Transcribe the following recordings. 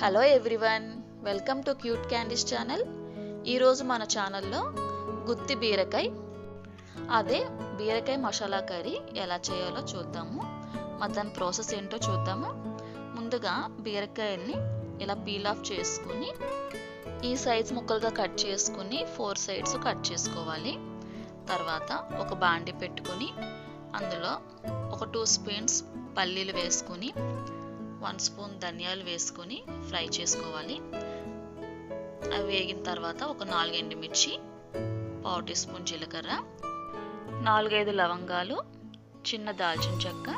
Hello everyone welcome to cute candies channel ఈరోజు మన ఛానల్లో గుత్తి బీరకాయ అదే బీరకాయ మసాలా కర్రీ ఎలా చేయాలో చూద్దాము. మరి దాని ప్రాసెస్ ఏంటో చూద్దాము. ముందుగా బీరకాయని ఇలా పీల్ ఆఫ్ చేసుకుని ఈ సైజ్ ముక్కలుగా కట్ చేసుకుని ఫోర్ సైడ్స్ కట్ చేసుకోవాలి. తర్వాత ఒక బాండి పెట్టుకొని అందులో ఒక టూ స్పూన్స్ పల్లీలు వేసుకుని వన్ స్పూన్ ధనియాలు వేసుకొని ఫ్రై చేసుకోవాలి. అవి వేగిన తర్వాత ఒక నాలుగు ఎండుమిర్చి పావు టీ స్పూన్ జీలకర్ర నాలుగైదు లవంగాలు చిన్న దాల్చిన చెక్క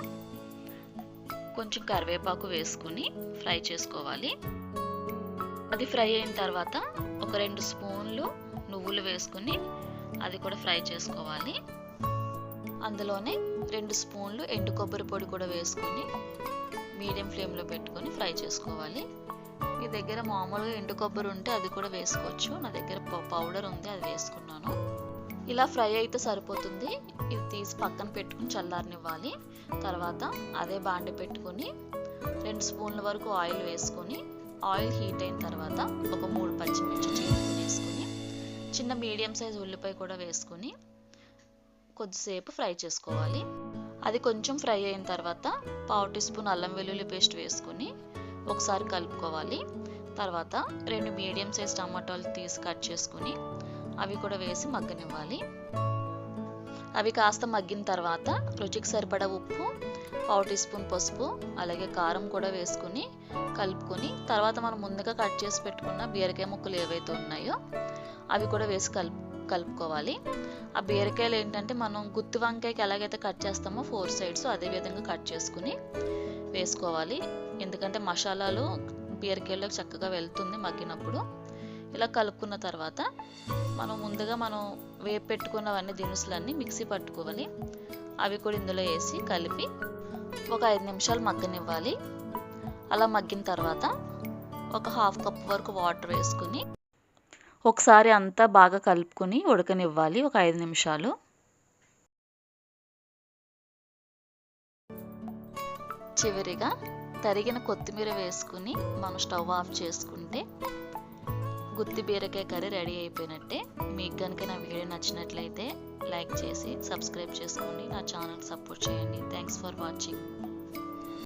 కొంచెం కరివేపాకు వేసుకుని ఫ్రై చేసుకోవాలి. అది ఫ్రై అయిన తర్వాత ఒక రెండు స్పూన్లు నువ్వులు వేసుకుని అది కూడా ఫ్రై చేసుకోవాలి. అందులోనే రెండు స్పూన్లు ఎండు కొబ్బరి పొడి కూడా వేసుకొని మీడియం ఫ్లేమ్లో పెట్టుకొని ఫ్రై చేసుకోవాలి. మీ దగ్గర మామూలుగా ఎండు కొబ్బరి ఉంటే అది కూడా వేసుకోవచ్చు. నా దగ్గర పౌడర్ ఉంది అది వేసుకున్నాను. ఇలా ఫ్రై అయితే సరిపోతుంది. ఇది తీసి పక్కన పెట్టుకుని చల్లారనివ్వాలి. తర్వాత అదే బాండి పెట్టుకొని రెండు స్పూన్ల వరకు ఆయిల్ వేసుకొని ఆయిల్ హీట్ అయిన తర్వాత ఒక మూడు పచ్చిమిర్చి చీరుకుని వేసుకొని చిన్న మీడియం సైజ్ ఉల్లిపాయ కూడా వేసుకొని కొద్దిసేపు ఫ్రై చేసుకోవాలి. అది కొంచెం ఫ్రై అయిన తర్వాత పావు టీ స్పూన్ అల్లం వెల్లుల్లి పేస్ట్ వేసుకొని ఒకసారి కలుపుకోవాలి. తర్వాత రెండు మీడియం సైజ్ టమాటాలు తీసి కట్ చేసుకుని అవి కూడా వేసి మగ్గనివ్వాలి. అవి కాస్త మగ్గిన తర్వాత రుచికి సరిపడా ఉప్పు పావు టీ స్పూన్ పసుపు అలాగే కారం కూడా వేసుకుని కలుపుకొని తర్వాత మనం ముందుగా కట్ చేసి పెట్టుకున్న బీరకాయ ముక్కలు ఏవైతే ఉన్నాయో అవి కూడా వేసి కలుపు కలుపుకోవాలి. ఆ బీరకాయలు ఏంటంటే మనం గుత్తి వంకాయకి ఎలాగైతే కట్ చేస్తామో ఫోర్ సైడ్స్ అదే విధంగా కట్ చేసుకుని వేసుకోవాలి. ఎందుకంటే మసాలాలు బీరకాయలోకి చక్కగా వెళ్తుంది మగ్గినప్పుడు. ఇలా కలుపుకున్న తర్వాత మనం ముందుగా మనం వేపు పెట్టుకున్నవన్నీ దినుసులన్నీ మిక్సీ పట్టుకోవాలి. అవి కూడా ఇందులో వేసి కలిపి ఒక ఐదు నిమిషాలు మగ్గనివ్వాలి. అలా మగ్గిన తర్వాత ఒక హాఫ్ కప్ వరకు వాటర్ వేసుకుని ఒకసారి అంతా బాగా కలుపుకొని ఉడకనివ్వాలి. ఒక ఐదు నిమిషాలు. చివరిగా తరిగిన కొత్తిమీర వేసుకుని మనం స్టవ్ ఆఫ్ చేసుకుంటే గుత్తి బీరకాయ కర్రీ రెడీ అయిపోయినట్టే. మీకు కనుక నా వీడియో నచ్చినట్లయితే లైక్ చేసి సబ్స్క్రైబ్ చేసుకోండి. నా ఛానల్ సపోర్ట్ చేయండి. Thanks for watching